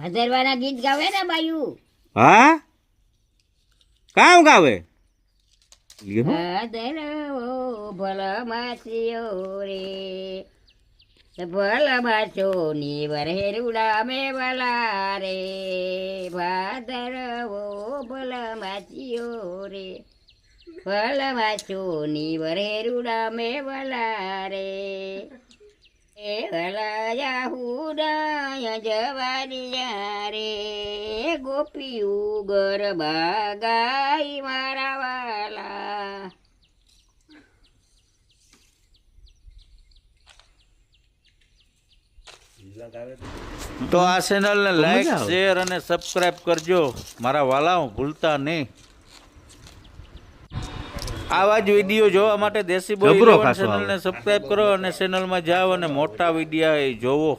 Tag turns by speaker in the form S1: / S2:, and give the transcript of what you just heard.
S1: ભાદરવાના ગીત ગાવે ને બાયુ?
S2: હા? કામ ગાવે.
S1: ભાદરવો ભલ માસીઓ રે. ભલ માસો ની વરહેરુડા મે વલા રે. ભાદરવો ભલ માસીઓ રે. ભલ માસો ની વરહેરુડા મે વલા રે. વલાયા હુડાય જવાનિયા રે ગોપીયું ગરબા ગાઈ મારા વાલા.
S3: તો આ ચેનલને લાઈક શેર અને સબસ્ક્રાઇબ કરજો. મારા વાલાઓ ભૂલતા નહીં. આવા જ વીડિયો જોવા માટે દેશી બોય
S2: જબરો
S3: 11 ચેનલને સબસ્ક્રાઇબ કરો અને ચેનલમાં જાઓ અને મોટા વિડીયા જોવો.